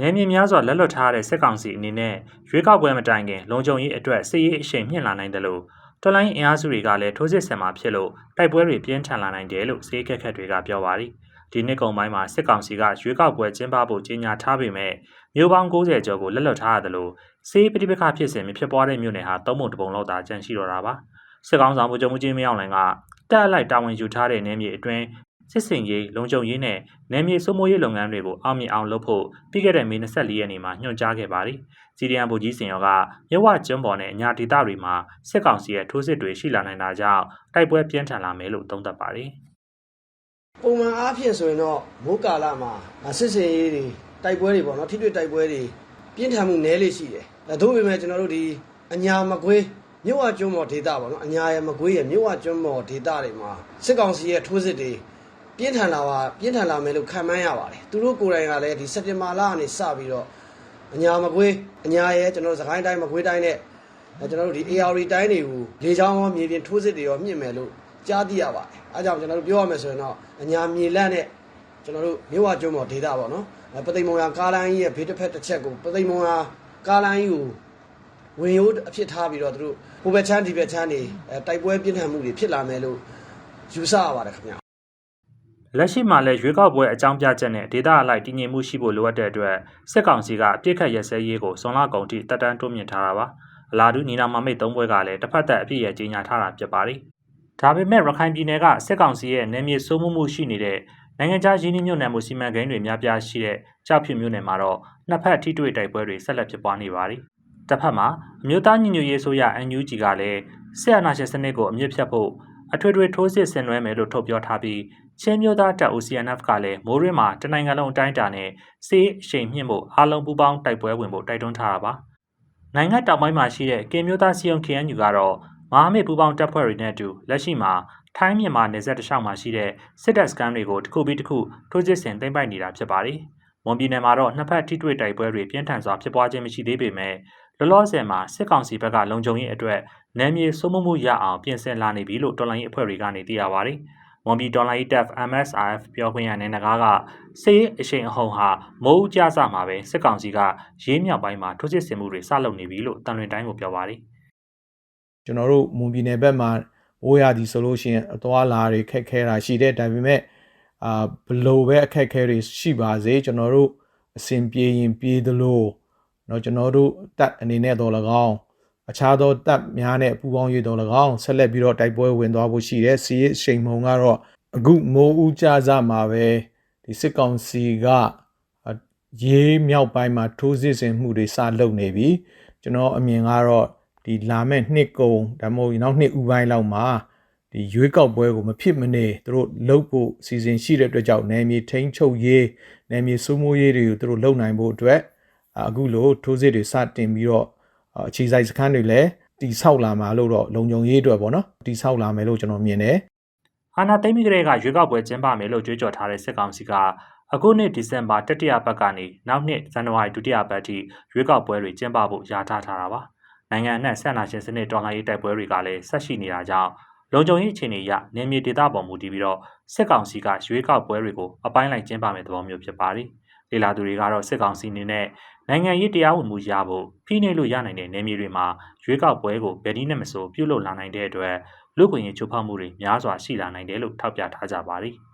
နယ်မြေများစွာလက်လွတ်ထားတဲ့စစ်ကောင်စီအနေနဲ့ရွေးကောက်ပွဲမတိုင်ခင်လုံခြုံရေးအတွက်စစ်ရေးအရှိန်မြင့်လာနိုင်တယ်လို့တော်လိုင်းအင်အားစုတွေကလည်းထိုးစစ်ဆင်မှာဖြစ်လို့တိုက်ပွဲတွေပြင်းထန်လာနိုင်တယ်လို့စေကက်ခက်တွေကပြောပါသည်ဒီနှစ်ကုန်ပိုင်းမှာစစ်ကောင်စီကရွေးကောက်ပွဲကျင်းပဖို့ကြေညာထားပေမဲ့မြို့ပေါင်း90ကျော်ကိုလက်လွတ်ထားရတယ်လို့စေးပဋိပက္ခဖြစ်စဉ်မဖြစ်ပွားတဲ့မြို့နယ်ဟာသုံးပုံတစ်ပုံလောက်သာကျန်ရှိတော့တာပါစစ်ကောင်ဆောင်ဗိုလ်ချုပ်မှုကြီးမင်းအောင်လှိုင်ကတက်အလိုက်တာဝန်ယူထားတဲ့နယ်မြေအတွင်း စစ်စင်ရေးလုံခြုံရေးနဲ့နယ်မြေစိုးမိုးရေးလုပ်ငန်းတွေကိုအောင်မြင်အောင်လုပ်ဖို့ပြီးခဲ့တဲ့မေ24ရက်နေ့မှာညွှန်ကြားခဲ့ပါတယ်စီဒီအန်ဗိုလ်ကြီးစင်ရောကမြဝကျွန်းပေါ်နဲ့အညာဒေသတွေမှာစစ်ကောင်စီရဲ့ထိုးစစ်တွေရှိလာနိုင်တာကြောင့်တိုက်ပွဲပြင်းထန်လာမယ်လို့သုံးသပ်ပါတယ်။ပုံမှန်အားဖြင့်ဆိုရင်တော့မိုးကာလမှာစစ်စင်ရေးတွေတိုက်ပွဲတွေပေါ့နော်ထိတွေ့တိုက်ပွဲတွေပြင်းထန်မှုနည်းလေးရှိတယ်။ဒါတို့ပေမဲ့ကျွန်တော်တို့ဒီအညာမကွေးမြဝကျွန်းပေါ်ဒေသပေါ့နော်အညာရမကွေးရမြဝကျွန်းပေါ်ဒေသတွေမှာစစ်ကောင်စီရဲ့ထိုးစစ်တွေ ပြင်းထန်လာပါပြင်းထန်လာမယ်လို့ခံမှန်းရပါတယ်။သူတို့ကိုယ်တိုင်ကလည်းဒီစက်တင်ဘာလကနေစပြီးတော့အညာမကွေးအညာရဲကျွန်တော်တို့စကိုင်းတိုင်းမကွေးတိုင်းနဲ့ကျွန်တော်တို့ဒီ AR တိုင်းတွေကိုလေချောင်းရောမြေပြင်ထိုးစစ်တွေရောမြင့်မယ်လို့ကြားသိရပါတယ်။အဲကြောင့်ကျွန်တော်တို့ပြောရမယ်ဆိုရင်တော့အညာမြေလန့်နဲ့ကျွန်တော်တို့မြို့ဝကျွန်းပေါ်ဒေတာပေါ့နော်။ပသိမ်မုံရကားလိုင်းကြီးရဲ့ဘေးတစ်ဖက်တစ်ချက်ကိုပသိမ်မုံရကားလိုင်းကြီးကိုဝင်ရိုးအဖြစ်ထားပြီးတော့သူတို့ဟိုဘက်ချမ်းဒီဘက်ချမ်းနေတိုက်ပွဲပြင်းထန်မှုတွေဖြစ်လာမယ်လို့ယူဆရပါတယ်ခင်ဗျာ။ လက်ရှိမှာလည်းရွေးကောက်ပွဲအကြောင်းပြချက်နဲ့ဒေတာအလိုက်တည်ငြိမ်မှုရှိဖို့လိုအပ်တဲ့အတွက်စစ်ကောင်စီကအပြစ်ခတ်ရစဲရေးကိုစွန်လကုန်ထိတက်တန်းတိုးမြင့်ထားတာပါအလားတူညီနာမမိတ်သုံးဘွဲကလည်းတစ်ဖက်သက်အပြစ်ရကြီးညာထားတာဖြစ်ပါတယ်ဒါပေမဲ့ရခိုင်ပြည်နယ်ကစစ်ကောင်စီရဲ့နယ်မြေစိုးမိုးမှုရှိနေတဲ့နိုင်ငံခြားရင်းနှီးမြှုပ်နှံမှုစီမံကိန်းတွေများပြားရှိတဲ့ကြောက်ဖြူမြို့နယ်မှာတော့နှစ်ဖက်ထိတွေ့တိုက်ပွဲတွေဆက်လက်ဖြစ်ပွားနေပါတယ်တစ်ဖက်မှာအမျိုးသားညီညွတ်ရေးဆိုရ NUG ကလည်းစစ်အာဏာရှင်စနစ်ကိုအမြင့်ဖြတ်ဖို့ အထွေထွေထိုးစစ်ဆင်နွှဲမယ်လို့ထုတ်ပြောထားပြီးချင်းမျိုးသားတပ် OCNF ကလည်းမိုးရင်းမှာတနိုင်ငံလုံးအတိုင်းအတာနဲ့စေးအရှိန်မြင့်ဖို့အားလုံးပူးပေါင်းတိုက်ပွဲဝင်ဖို့တိုက်တွန်းထားတာပါနိုင်ငံတောင်ပိုင်းမှာရှိတဲ့ကင်မျိုးသားစီယုံ KNU ကတော့မဟာမိတ်ပူးပေါင်းတပ်ဖွဲ့တွေနဲ့အတူလက်ရှိမှာထိုင်းမြန်မာနယ်စပ်တလျှောက်မှာရှိတဲ့စစ်တပ်စခန်းတွေကိုတစ်ခုပြီးတစ်ခုထိုးစစ်ဆင်သိမ်းပိုက်နေတာဖြစ်ပါတယ်။မွန်ပြည်နယ်မှာတော့နှစ်ဖက်ထိတွေ့တိုက်ပွဲတွေပြင်းထန်စွာဖြစ်ပွားခြင်းမရှိသေးပေမဲ့ လောလောဆယ်မှာစစ်ကောင်စီဘက်ကလုံခြုံရေးအတွက်နယ်မြေစိုးမိုးမှုရအောင်ပြင်ဆင်လာနေပြီလို့တော်လိုင်းရေးအဖွဲ့တွေကနေသိရပါတယ်။မွန်ပြည်တော်လိုင်းတပ် MSRF ပြောခွင့်ရနေနဂါကစေးအရှိန်အဟုန်ဟာမိုးဦးကြစမှာပဲစစ်ကောင်စီကရေးမြောက်ပိုင်းမှာထိုးစစ်ဆင်မှုတွေစလုပ်နေပြီလို့တန်လွင်တိုင်းကိုပြောပါတယ်။ကျွန်တော်တို့မွန်ပြည်နယ်ဘက်မှာမိုးရသည်ဆိုလို့ရှိရင်အသွားလာတွေခက်ခဲတာရှိတယ်ဒါပေမဲ့အာဘလို့ပဲအခက်အခဲတွေရှိပါစေကျွန်တော်တို့အစဉ်ပြေရင်ပြေသလို เนาะကျွန်တော်တို့တက်အနေနဲ့တော့၎င်းအခြားသောတပ်များနဲ့ပူးပေါင်းရေးတော့၎င်းဆက်လက်ပြီးတော့တိုက်ပွဲဝင်သွားဖို့ရှိတယ်စီးရိရှိန်မုံကတော့အခုမိုးဦးကြစမှာပဲဒီစစ်ကောင်စီကရေးမြောက်ပိုင်းမှာထိုးစစ်ဆင်မှုတွေစလုပ်နေပြီကျွန်တော်အမြင်ကတော့ဒီလာမဲ့နှစ်ကုံဒါမှမဟုတ်နောက်နှစ်ဥပိုင်းလောက်မှာဒီရွေးကောက်ပွဲကိုမဖြစ်မနေသူတို့လှုပ်ဖို့စီစဉ်ရှိတဲ့အတွက်ကြောင့်နယ်မြေထိန်းချုပ်ရေးနယ်မြေစိုးမိုးရေးတွေကိုသူတို့လုပ်နိုင်ဖို့အတွက် အခုလိုထိုးစစ်တွေစတင်ပြီးတော့အခြေစိုက်စခန်းတွေလည်းတိဆောက်လာမှာလို့တော့လုံခြုံရေးအတွက်ပေါ့နော်တိဆောက်လာမယ်လို့ကျွန်တော်မြင်တယ်အာနာသိမ့်မိကလေးကရွေးကောက်ပွဲကျင်းပမယ်လို့ကြွေးကြော်ထားတဲ့စစ်ကောင်စီကအခုနှစ်ဒီဇင်ဘာတတိယပတ်ကနေနောက်နှစ်ဇန်နဝါရီဒုတိယပတ်ထိရွေးကောက်ပွဲတွေကျင်းပဖို့ယာထားထားတာပါနိုင်ငံအနှံ့ဆက်နာရှင်စနစ်တော်လှန်ရေးတိုက်ပွဲတွေကလည်းဆက်ရှိနေတာကြောင့်လုံခြုံရေးအခြေအနေအရနေမြေဒေသပေါ်မူတည်ပြီးတော့စစ်ကောင်စီကရွေးကောက်ပွဲတွေကိုအပိုင်းလိုက်ကျင်းပမယ်သဘောမျိုးဖြစ်ပါတယ်။လေလာသူတွေကတော့စစ်ကောင်စီအနေနဲ့ နိုင်ငံရေးတရားဝင်မှုရဖို့ဖိနှိပ်လို့ရနိုင်တဲ့နေမြေတွေမှာရွေးကောက်ပွဲကိုဗယ်ဒီနဲ့မဆိုပြုလုပ်လာနိုင်တဲ့အတွက်လူ့ခွင့်ရေးချိုးဖောက်မှုတွေများစွာရှိလာနိုင်တယ်လို့ထောက်ပြထားကြပါတယ်။